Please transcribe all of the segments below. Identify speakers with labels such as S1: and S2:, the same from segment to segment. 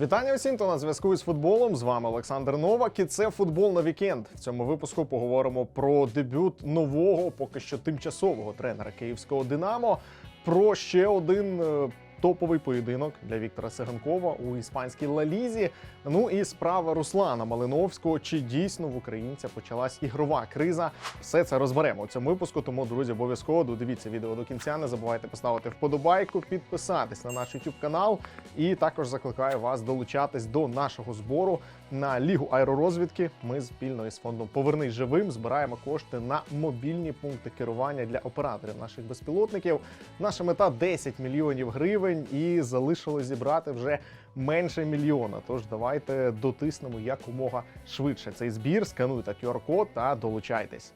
S1: Вітання усім, хто на зв'язку із футболом. З вами Олександр Новак. І це футбол на вікенд. В цьому випуску поговоримо про дебют нового, поки що тимчасового тренера київського Динамо. Про ще один е, топовий поєдинок для Віктора Сиганкова у іспанській Лалізі. Ну і справа Руслана Малиновського. Чи дійсно в українця почалась ігрова криза? Все це розберемо у цьому випуску. Тому, друзі, обов'язково додивіться відео до кінця. Не забувайте поставити вподобайку, підписатись на наш YouTube канал. І також закликаю вас долучатись до нашого збору на лігу аеророзвідки. Ми спільно із фондом Повернись живим збираємо кошти на мобільні пункти керування для операторів наших безпілотників. Наша мета 10 мільйонів гривень, і залишилось зібрати вже менше мільйона. Тож давайте дотиснемо якомога швидше цей збір. Скануйте QR-код та долучайтесь.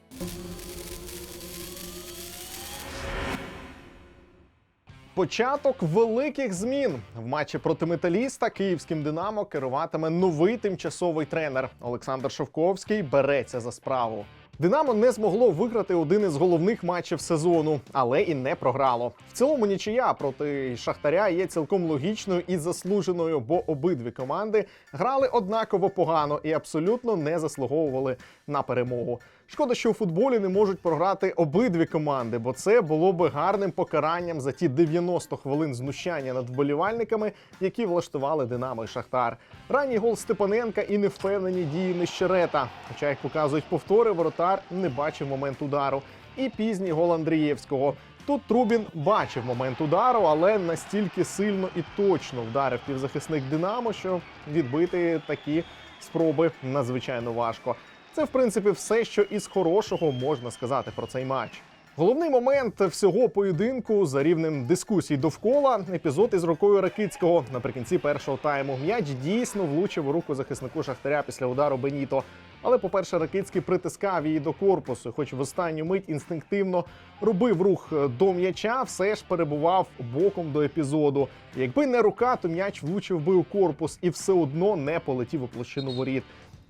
S1: Початок великих змін в матчі проти металіста київським Динамо керуватиме новий тимчасовий тренер Олександр Шовковський. Береться за справу. Динамо не змогло виграти один із головних матчів сезону, але і не програло. В цілому нічия проти Шахтаря є цілком логічною і заслуженою, бо обидві команди грали однаково погано і абсолютно не заслуговували на перемогу. Шкода, що у футболі не можуть програти обидві команди, бо це було би гарним покаранням за ті 90 хвилин знущання над вболівальниками, які влаштували Динамо і Шахтар. Ранній гол Степаненка і невпевнені дії Нещерета. Хоча, як показують повтори, воротар не бачив момент удару. І пізній гол Андрієвського. Тут Трубін бачив момент удару, але настільки сильно і точно вдарив півзахисник Динамо, що відбити такі спроби надзвичайно важко. Це, в принципі, все, що із хорошого можна сказати про цей матч. Головний момент всього поєдинку за рівнем дискусій довкола епізод із рукою Ракицького наприкінці першого тайму. М'яч дійсно влучив у руку захиснику Шахтаря після удару Беніто. Але, по-перше, Ракицький притискав її до корпусу, хоч в останню мить інстинктивно робив рух до м'яча, все ж перебував боком до епізоду. Якби не рука, то м'яч влучив би у корпус і все одно не полетів у площину воріт.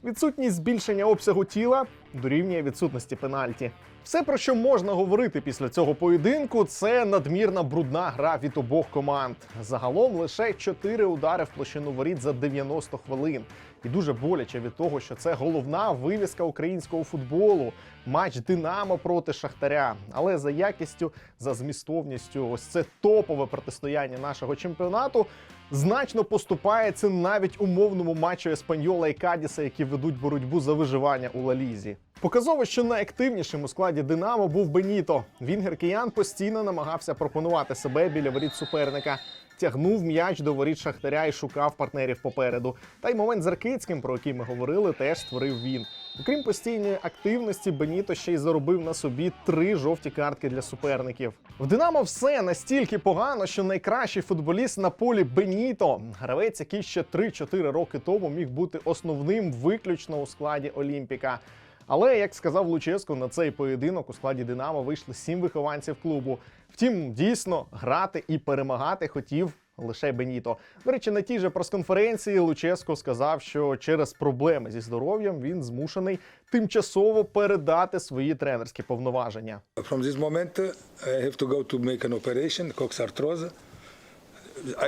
S1: Відсутність збільшення обсягу тіла дорівнює відсутності пенальті. Все, про що можна говорити після цього поєдинку, це надмірна брудна гра від обох команд. Загалом лише 4 удари в площину воріт за 90 хвилин. І дуже боляче від того, що це головна вивіска українського футболу. Матч Динамо проти Шахтаря. Але за якістю, за змістовністю, ось це топове протистояння нашого чемпіонату значно поступається навіть умовному матчу Еспаньола і Кадіса, які ведуть боротьбу за виживання у Лалізі. Показово, що найактивнішим у складі Динамо був Беніто. Вінгер киян постійно намагався пропонувати себе біля воріт суперника. Тягнув м'яч до воріт Шахтаря і шукав партнерів попереду. Та й момент з Аркицьким, про який ми говорили, теж створив він. Окрім постійної активності, Беніто ще й заробив на собі три жовті картки для суперників. В Динамо все настільки погано, що найкращий футболіст на полі Беніто, гравець, який ще 3-4 роки тому міг бути основним виключно у складі Олімпіка. Але як сказав Луческо, на цей поєдинок у складі Динамо вийшли сім вихованців клубу. Втім, дійсно грати і перемагати хотів лише Беніто. До речі, на тій же прес-конференції Луческо сказав, що через проблеми зі здоров'ям він змушений тимчасово передати свої тренерські повноваження.
S2: From this moment, uh, I have to go to make an operation, coxarthrose.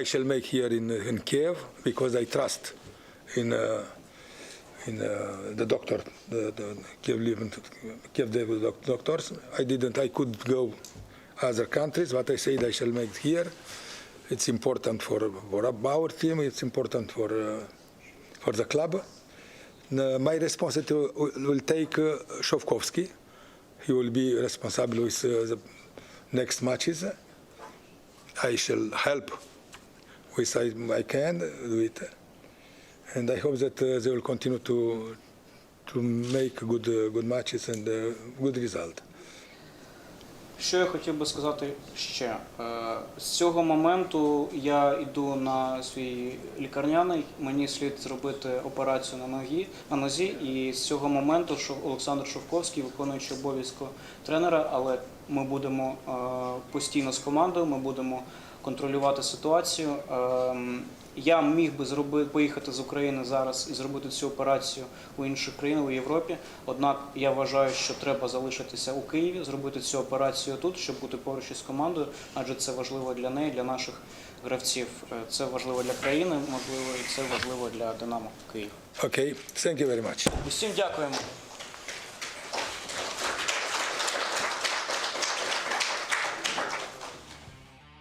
S2: I shall make here in, in Kiev because I trust in, uh, in uh, the doctor, the, the Kiev, living- Kiev doctors. I didn't, I could go other countries, but I said I shall make here. It's important for, for our team, it's important for, uh, for the club. My responsibility will, take uh, Shovkovsky. He will be responsible with uh, the next matches. I shall help with I, I can do it, and I hope that uh, they will continue to to make good uh, good matches and good result.
S3: Що я хотів би сказати ще? Е, З цього моменту я йду на свій лікарняний. Мені слід зробити операцію на ногі на нозі. І з цього моменту що Олександр Шовковський, виконуючи обов'язку тренера, але Ми будемо е, постійно з командою, ми будемо контролювати ситуацію. Я міг би зробити поїхати з України зараз і зробити цю операцію у інших країнах у Європі. Однак я вважаю, що треба залишитися у Києві, зробити цю операцію тут, щоб бути поруч із командою, адже це важливо для неї, для наших гравців. Е, Це важливо для країни, можливо, і це важливо для Динамо Київ.
S2: Okay, thank you very much.
S3: Усім дякуємо.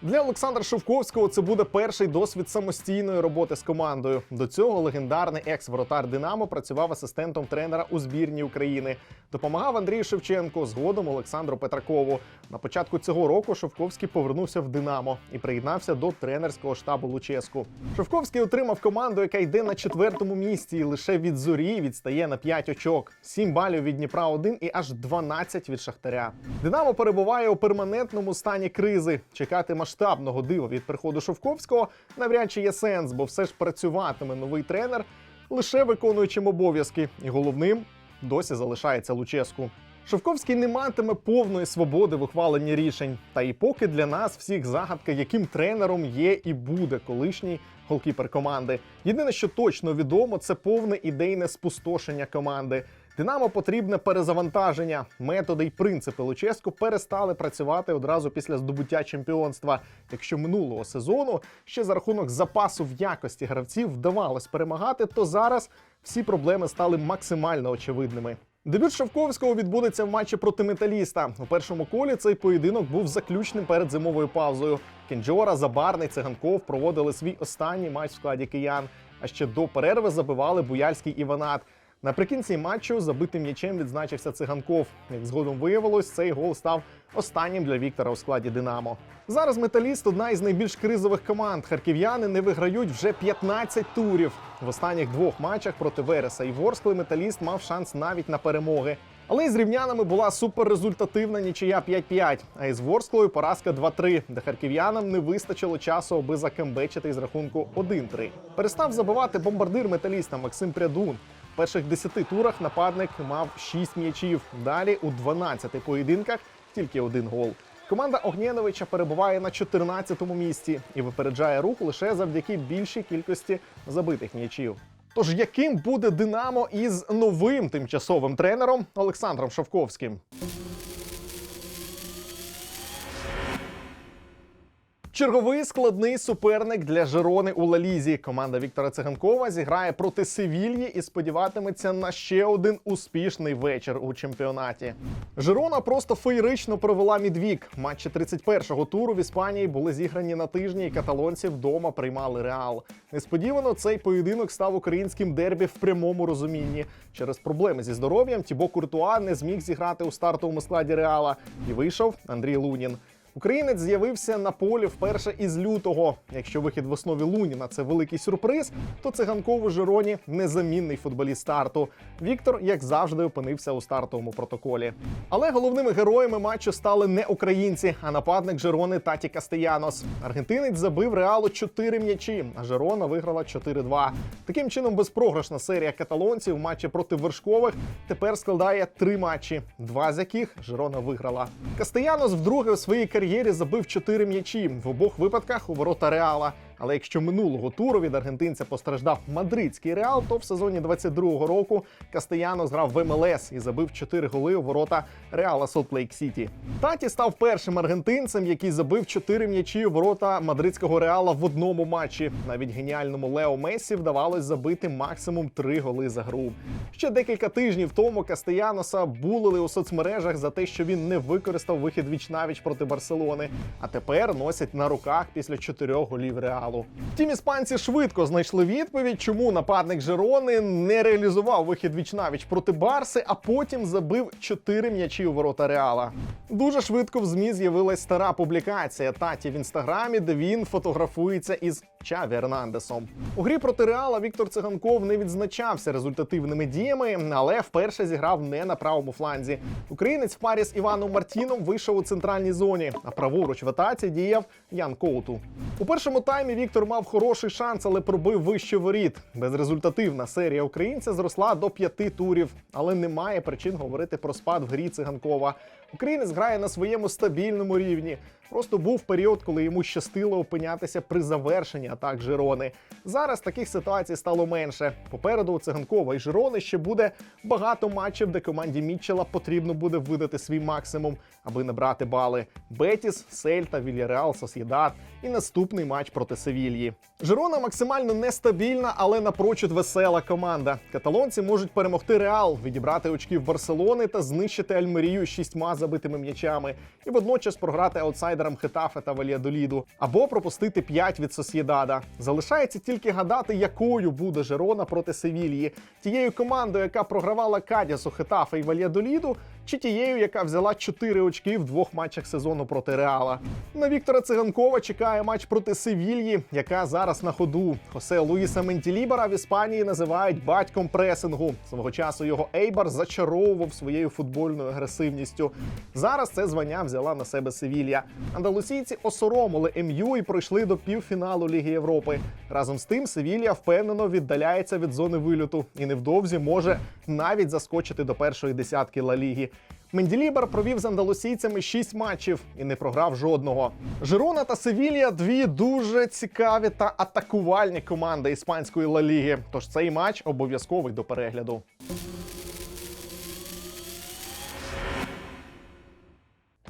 S1: Для Олександра Шовковського це буде перший досвід самостійної роботи з командою. До цього легендарний екс-воротар Динамо працював асистентом тренера у збірній України. Допомагав Андрію Шевченку, згодом Олександру Петракову. На початку цього року Шовковський повернувся в Динамо і приєднався до тренерського штабу Луческу. Шовковський отримав команду, яка йде на четвертому місці, і лише від зорі відстає на 5 очок, 7 балів від Дніпра 1 і аж 12 від Шахтаря. Динамо перебуває у перманентному стані кризи. Чекати масштабного дива від приходу Шовковського навряд чи є сенс, бо все ж працюватиме новий тренер лише виконуючим обов'язки, і головним досі залишається Луческу. Шовковський не матиме повної свободи в ухваленні рішень. Та і поки для нас всіх загадка, яким тренером є і буде колишній голкіпер команди. Єдине, що точно відомо, це повне ідейне спустошення команди. Динамо потрібне перезавантаження. Методи й принципи Луческу перестали працювати одразу після здобуття чемпіонства. Якщо минулого сезону ще за рахунок запасу в якості гравців вдавалось перемагати, то зараз всі проблеми стали максимально очевидними. Дебют Шовковського відбудеться в матчі проти металіста. У першому колі цей поєдинок був заключним перед зимовою паузою. Кенджора, Забарний, Циганков проводили свій останній матч в складі киян. А ще до перерви забивали Буяльський і Ванат. Наприкінці матчу забитим м'ячем відзначився циганков. Як згодом виявилось, цей гол став останнім для Віктора у складі Динамо. Зараз металіст одна із найбільш кризових команд. Харків'яни не виграють вже 15 турів. В останніх двох матчах проти Вереса і Ворскли металіст мав шанс навіть на перемоги. Але із рівнянами була суперрезультативна нічия 5-5, а із Ворсклою поразка 2-3, де харків'янам не вистачило часу, аби закембечити із рахунку 1-3. Перестав забивати бомбардир металіста Максим Прядун. Перших 10 турах нападник мав 6 м'ячів. Далі у 12 поєдинках тільки один гол. Команда Огнєновича перебуває на 14-му місці і випереджає рух лише завдяки більшій кількості забитих м'ячів. Тож яким буде Динамо із новим тимчасовим тренером Олександром Шовковським? Черговий складний суперник для Жерони у Лалізі. Команда Віктора Циганкова зіграє проти Севільї і сподіватиметься на ще один успішний вечір у чемпіонаті. Жерона просто феєрично провела мідвік. Матчі 31-го туру в Іспанії були зіграні на тижні, і каталонці вдома приймали реал. Несподівано цей поєдинок став українським дербі в прямому розумінні. Через проблеми зі здоров'ям Тібо Куртуа не зміг зіграти у стартовому складі реала і вийшов Андрій Лунін. Українець з'явився на полі вперше із лютого. Якщо вихід в основі Луніна це великий сюрприз, то циганков у Жироні незамінний футболіст старту. Віктор, як завжди, опинився у стартовому протоколі. Але головними героями матчу стали не українці, а нападник Жирони Таті Кастеянос. Аргентинець забив реалу 4 м'ячі, а Жирона виграла 4-2. Таким чином, безпрограшна серія каталонців в матчі проти вершкових тепер складає три матчі, два з яких Жирона виграла. Кастеянос вдруге у своїй кар'єрі забив 4 м'ячі в обох випадках у ворота Реала. Але якщо минулого туру від аргентинця постраждав мадридський реал, то в сезоні 22-го року Кастеяно грав в МЛС і забив 4 голи у ворота Реала Солт-Лейк Сіті. Таті став першим аргентинцем, який забив 4 м'ячі у ворота мадридського реала в одному матчі. Навіть геніальному Лео Мессі вдавалось забити максимум 3 голи за гру. Ще декілька тижнів тому Кастеяноса булили у соцмережах за те, що він не використав вихід віч-навіч проти Барселони, а тепер носять на руках після 4 голів реалу. Втім, іспанці швидко знайшли відповідь, чому нападник Жерони не реалізував вихід віч-навіч проти Барси, а потім забив 4 м'ячі у ворота Реала. Дуже швидко в змі з'явилась стара публікація таті в інстаграмі, де він фотографується із Чаві Ернандесом. У грі проти Реала Віктор Циганков не відзначався результативними діями, але вперше зіграв не на правому фланзі. Українець в парі з Іваном Мартіном вийшов у центральній зоні, а праворуч в атаці діяв Ян Коуту. У першому таймі Віктор мав хороший шанс, але пробив вище воріт. Безрезультативна серія українця зросла до п'яти турів, але немає причин говорити про спад в грі циганкова. Українець грає на своєму стабільному рівні. Просто був період, коли йому щастило опинятися при завершенні атак Жирони. Зараз таких ситуацій стало менше. Попереду у циганкова і Жирони ще буде багато матчів, де команді Мітчела потрібно буде видати свій максимум, аби набрати бали. Бетіс, Сельта, Вільяреал, Сосєдат і наступний матч проти Севільї. Жирона максимально нестабільна, але напрочуд весела команда. Каталонці можуть перемогти Реал, відібрати очки в Барселони та знищити Альмерію шістьма забитими м'ячами, і водночас програти аутсайдерам Хетафе та Вальядоліду, або пропустити 5 від Сосєдада. Залишається тільки гадати, якою буде Жерона проти Севільї, тією командою, яка програвала Кадісу, Хетафе і Вальядоліду, чи тією, яка взяла 4 очки в двох матчах сезону проти Реала. На Віктора Циганкова чекає матч проти Севільї, яка зараз на ходу. Хосе Луїса Ментілібара в Іспанії називають батьком пресингу. Свого часу його Ейбар зачаровував своєю футбольною агресивністю. Зараз це звання взяла на себе Севілья. Андалусійці осоромили МЮ і пройшли до півфіналу Ліги Європи. Разом з тим, Севілья впевнено віддаляється від зони вильоту і невдовзі може навіть заскочити до першої десятки Ла Ліги. Менділібар провів з андалусійцями 6 матчів і не програв жодного. Жирона та Севілія дві дуже цікаві та атакувальні команди іспанської Ла Ліги. Тож цей матч обов'язковий до перегляду.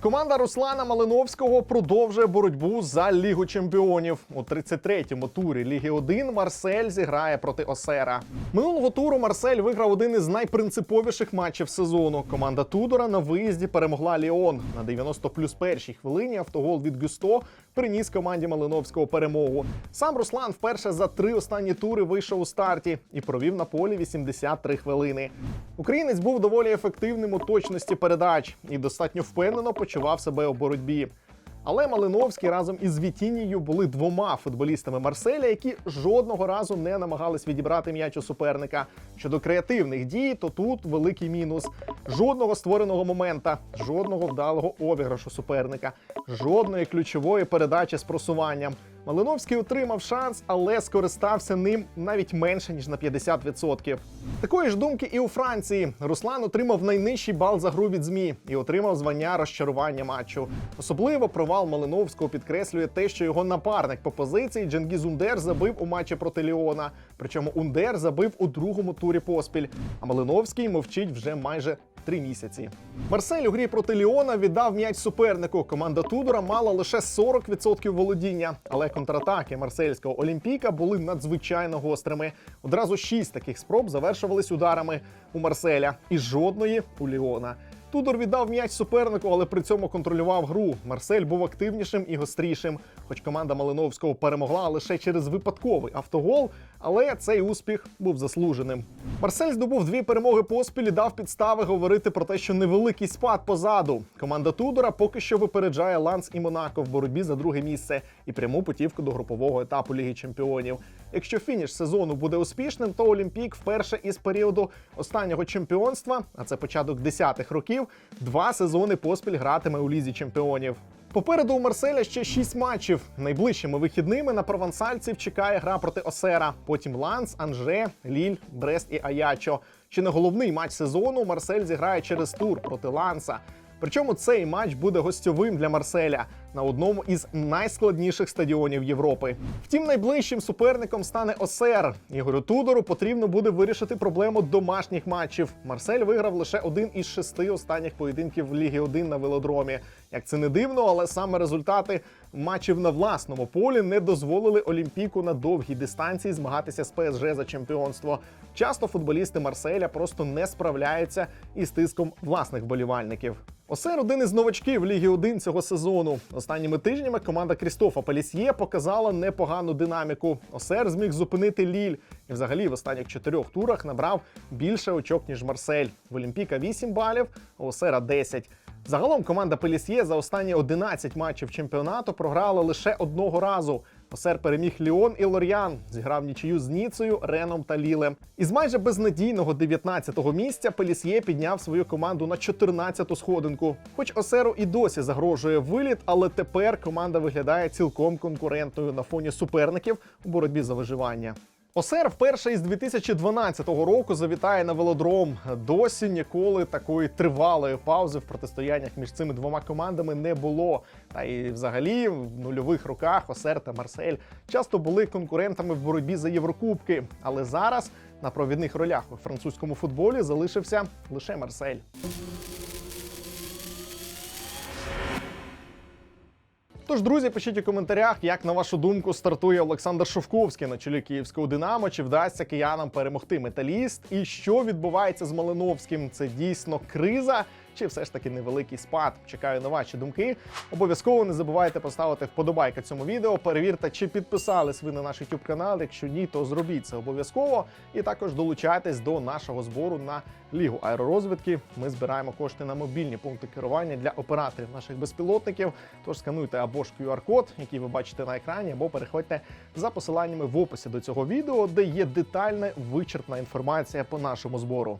S1: Команда Руслана Малиновського продовжує боротьбу за Лігу чемпіонів. У 33-му турі Ліги 1 Марсель зіграє проти Осера. Минулого туру Марсель виграв один із найпринциповіших матчів сезону. Команда Тудора на виїзді перемогла Ліон на 90 плюс першій хвилині. Автогол від Гюсто приніс команді Малиновського перемогу. Сам Руслан вперше за три останні тури вийшов у старті і провів на полі 83 хвилини. Українець був доволі ефективним у точності передач і достатньо впевнено почував себе у боротьбі. Але Малиновський разом із Вітінією були двома футболістами Марселя, які жодного разу не намагались відібрати м'яч у суперника. Щодо креативних дій, то тут великий мінус: жодного створеного момента, жодного вдалого обіграшу суперника, жодної ключової передачі з просуванням. Малиновський отримав шанс, але скористався ним навіть менше ніж на 50%. Такої ж думки і у Франції. Руслан отримав найнижчий бал за гру від змі і отримав звання розчарування матчу. Особливо провал Малиновського підкреслює те, що його напарник по позиції Дженгіз Ундер забив у матчі проти Ліона. Причому Ундер забив у другому турі поспіль. А Малиновський мовчить вже майже три місяці. Марсель у грі проти Ліона віддав м'яч супернику. Команда Тудора мала лише 40% володіння, але контратаки марсельського Олімпійка були надзвичайно гострими. Одразу шість таких спроб завершувались ударами у Марселя і жодної у Ліона. Тудор віддав м'яч супернику, але при цьому контролював гру. Марсель був активнішим і гострішим. Хоч команда Малиновського перемогла лише через випадковий автогол, але цей успіх був заслуженим. Марсель здобув дві перемоги поспіль і дав підстави говорити про те, що невеликий спад позаду. Команда Тудора поки що випереджає Ланс і Монако в боротьбі за друге місце і пряму путівку до групового етапу Ліги Чемпіонів. Якщо фініш сезону буде успішним, то Олімпік вперше із періоду останнього чемпіонства, а це початок 10-х років, два сезони поспіль гратиме у лізі чемпіонів. Попереду у Марселя ще шість матчів. Найближчими вихідними на провансальців чекає гра проти Осера. Потім Ланс, Анже, Ліль, Брест і Аячо. Чи не головний матч сезону Марсель зіграє через тур проти Ланса. Причому цей матч буде гостьовим для Марселя на одному із найскладніших стадіонів Європи. Втім, найближчим суперником стане Осер. Ігорю Тудору потрібно буде вирішити проблему домашніх матчів. Марсель виграв лише один із шести останніх поєдинків Ліги 1 на велодромі. Як це не дивно, але саме результати матчів на власному полі не дозволили Олімпіку на довгій дистанції змагатися з ПСЖ за чемпіонство. Часто футболісти Марселя просто не справляються із тиском власних болівальників. Осер один із новачків Ліги 1 цього сезону. Останніми тижнями команда Крістофа Пелісьє показала непогану динаміку. Осер зміг зупинити Ліль і взагалі в останніх чотирьох турах набрав більше очок, ніж Марсель. В Олімпіка 8 балів, а Осера 10. Загалом команда Пелісьє за останні 11 матчів чемпіонату програла лише одного разу. Осер переміг Ліон і Лор'ян, зіграв нічию з Ніцею, Реном та Лілем. Із майже безнадійного 19-го місця Пелісьє підняв свою команду на 14-ту сходинку. Хоч Осеру і досі загрожує виліт, але тепер команда виглядає цілком конкурентною на фоні суперників у боротьбі за виживання. Осер вперше із 2012 року завітає на велодром. Досі ніколи такої тривалої паузи в протистояннях між цими двома командами не було. Та і взагалі в нульових роках Осер та Марсель часто були конкурентами в боротьбі за Єврокубки. Але зараз на провідних ролях у французькому футболі залишився лише Марсель. Тож, друзі, пишіть у коментарях, як на вашу думку стартує Олександр Шовковський на чолі київського Динамо. Чи вдасться киянам перемогти металіст? І що відбувається з Малиновським? Це дійсно криза? Чи все ж таки невеликий спад? Чекаю на ваші думки. Обов'язково не забувайте поставити вподобайка цьому відео. Перевірте, чи підписались ви на наш YouTube канал. Якщо ні, то зробіть це обов'язково. І також долучайтесь до нашого збору на лігу аеророзвідки. Ми збираємо кошти на мобільні пункти керування для операторів наших безпілотників. Тож скануйте або ж QR-код, який ви бачите на екрані, або переходьте за посиланнями в описі до цього відео, де є детальна вичерпна інформація по нашому збору.